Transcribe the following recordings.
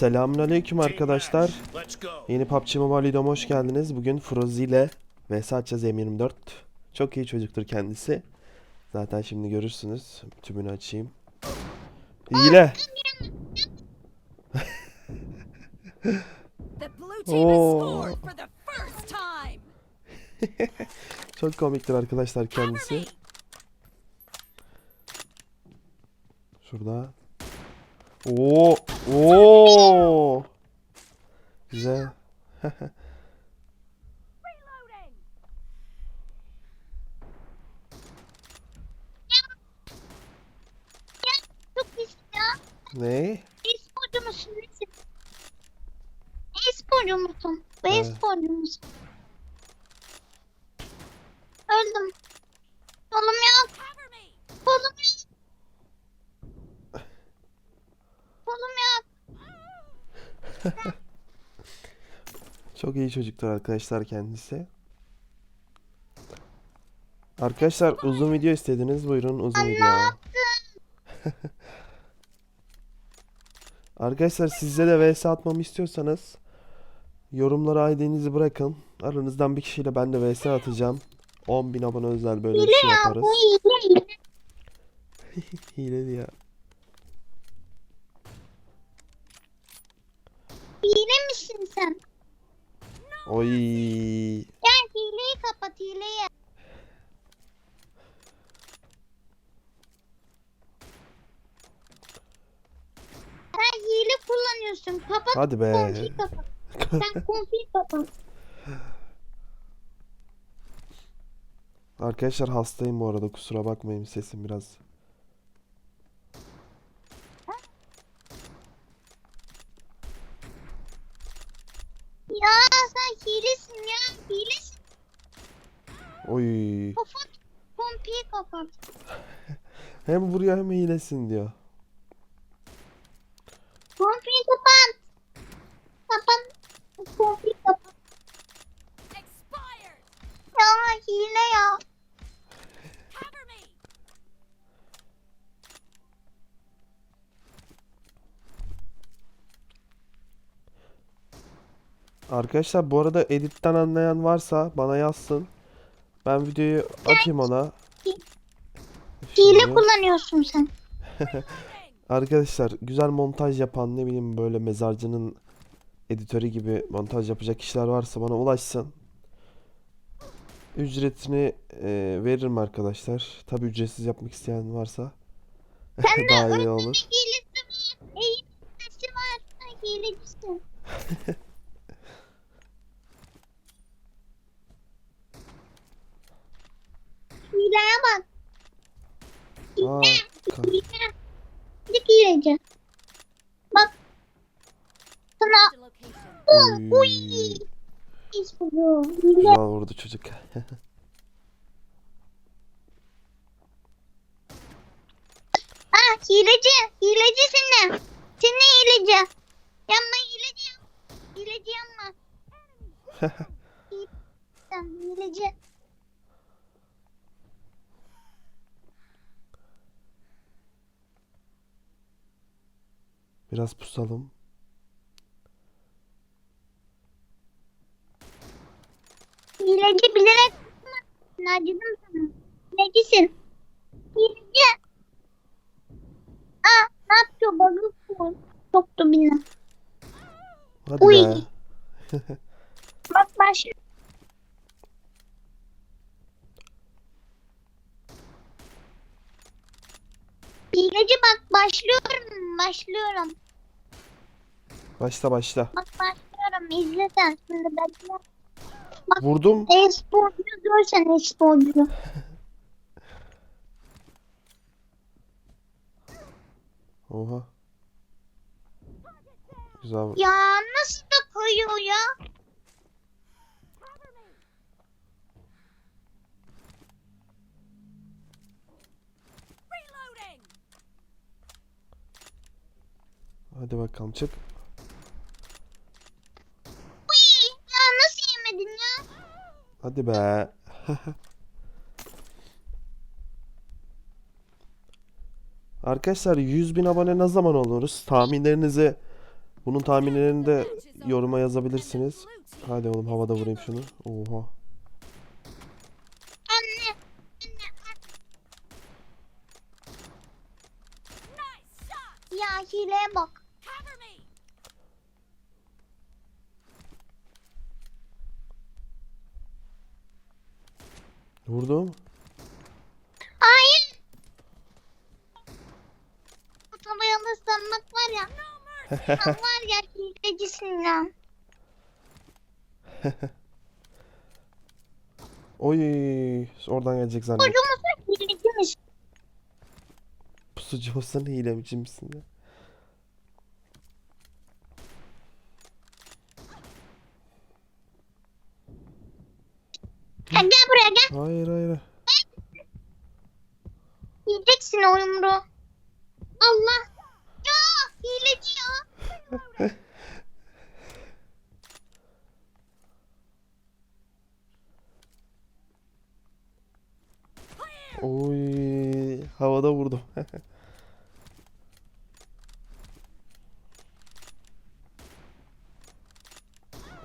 Selamünaleyküm arkadaşlar. Yeni PUBG Mobile videoma hoş geldiniz. Bugün Frozi ile vs atacağız M24. Çok iyi çocuktur kendisi. Zaten şimdi görürsünüz. Tümünü açayım. Hile. The blue team has scored for the first time. Çok komiktir arkadaşlar kendisi. Şurada. Oo! Oo! Güzel. Ya. Ne? E-sporcu musun? E-sporcu musun? E-sporcu musun? Öldüm. Kolum yok. Çok iyi çocuktur arkadaşlar kendisi. Arkadaşlar uzun video istediniz. Buyurun uzun video. Arkadaşlar sizde de vs atmamı istiyorsanız yorumlara ID'nizi bırakın. Aranızdan bir kişiyle ben de vs atacağım. 10.000 abone özel böyle bir şey yaparız. Hile hile. Hile misin sen? Oy. Gel hileyi kapat hileyi. Sen hile kullanıyorsun. Kapat Hadi be. konfiyi kapat. Sen konfiyi kapat. Arkadaşlar hastayım bu arada kusura bakmayın sesim biraz. Ya sen hilesin ya. Hilesin. Oy. Kapat. Konfiyi kapat. Hem vuruyor hem hilesin diyor. Konfiyi kapat. Kapat. Konfiyi kapat. Expired. Ya hile ya. Cover me. Arkadaşlar bu arada editten anlayan varsa bana yazsın. Ben videoyu atayım ona. Hile Şimdi- kullanıyorsun sen. Arkadaşlar güzel montaj yapan ne bileyim böyle mezarcının editörü gibi montaj yapacak kişiler varsa bana ulaşsın. Ücretini e, veririm arkadaşlar. Tabi ücretsiz yapmak isteyen varsa daha iyi olur. Hilesi var. Hilesi var. Sen Hileye bak. Aa, ka- Hile. Dik hileci. Bak. Sana Marked a location. Oy. iş bu. Hile. Güzel vurdu çocuk. Ah hileci. Hileci seni. Seni hileci. Yanma hileci. Hileci yanma. Hileci. Biraz pusalım. Hileci bilerek Nacidim sana. Hilecisin. Hileci. Aa ne yapıyor? Bagı koy. Soktu beni. Hadi Uy. be. Bak baş. Hileci bak başlıyorum. Başlıyorum. Başla başla. Bak başlıyorum. İzle sen şimdi bekle. Vurdum. E-sporcu görsen e-sporcu. Oha. Güzel. Ya nasıl da koyuyor ya? Hadi bakalım çık. Uy, ya nasıl yemedin ya? Hadi be. Arkadaşlar 100 bin abone ne zaman oluruz? Tahminlerinizi Bunun tahminlerini de yoruma yazabilirsiniz. Hadi oğlum havada vurayım şunu. Oha. Anne. Ya hileye bak. Vurdum. Hayır. Bu tabayalı sanmak var ya. Sen var ya hilecisin ya. Oy. Oradan gelecek zannettim. Çocuğumuz hileciymiş. Pusucu olsan hilemici misin ya? Ha, gel buraya gel. Hayır hayır. Yiyeceksin o yumruğu. Allah. Ya hileci ya. Oy. Havada vurdum.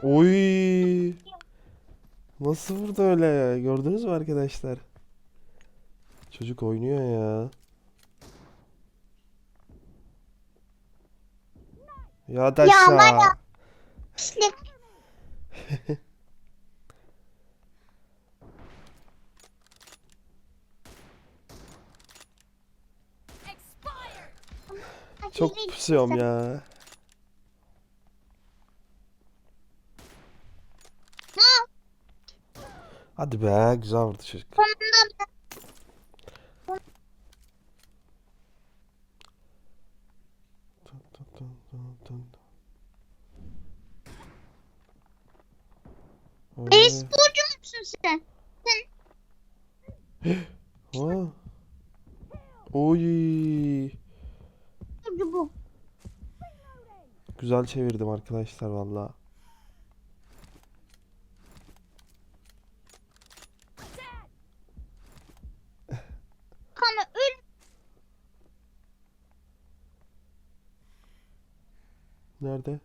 Oy. Nasıl vurdu öyle? Gördünüz mü arkadaşlar? Çocuk oynuyor ya. Ya da Ya ya. Expired. Çok pusuyorum ya. Ha, Hadi be güzel vurdu çocuk. Öyle. E-sporcu musun sen? Ha. Oy. Sporcu bu. Güzel çevirdim arkadaşlar valla. Nerede?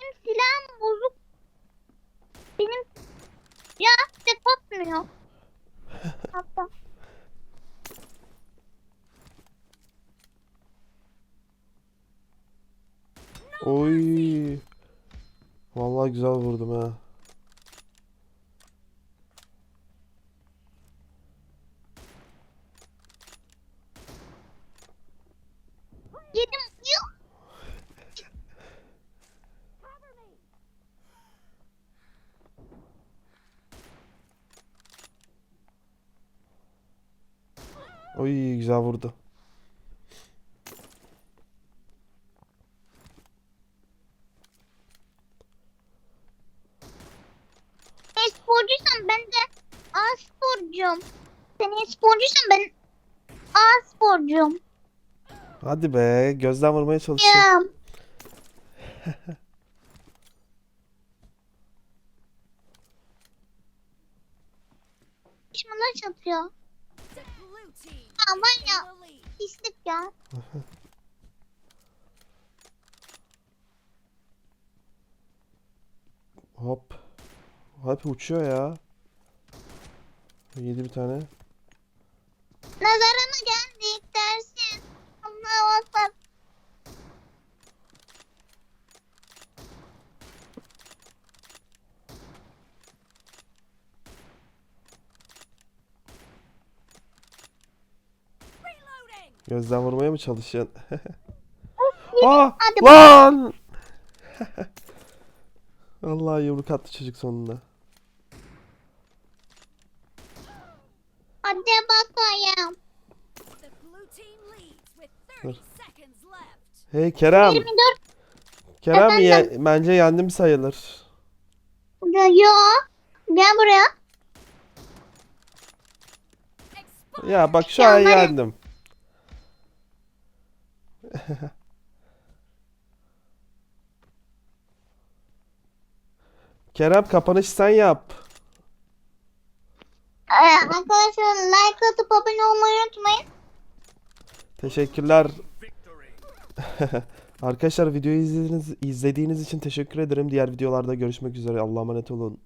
Benim silahım bozuk. Benim ya tek atmıyor. Hatta. Oy. Vallahi güzel vurdum ha. Oy güzel vurdu. E-sporcuysan ben de A-sporcuyum. Sen e-sporcuysan ben A-sporcuyum. Hadi be gözden vurmaya. Ya. Düşmanlar çatıyor. Var ya pislik ya. Hop. Hep uçuyor ya. Yedi bir tane. Nazara mı geldik dersin? Allah Allah. Gözden vurmaya mı çalışıyorsun? Aa, lan! Allah yumruk attı çocuk sonunda. Hadi bakayım. The blue team leads with 30 Dur. Hey Kerem. 24 Kerem ye- Efendim? bence yendim sayılır. Yo. Gel buraya. Ya bak şu an yendim. Kerem kapanış sen yap. Arkadaşlar like atıp abone olmayı unutmayın. Teşekkürler. Arkadaşlar videoyu izlediğiniz, izlediğiniz için teşekkür ederim. Diğer videolarda görüşmek üzere. Allah'a emanet olun.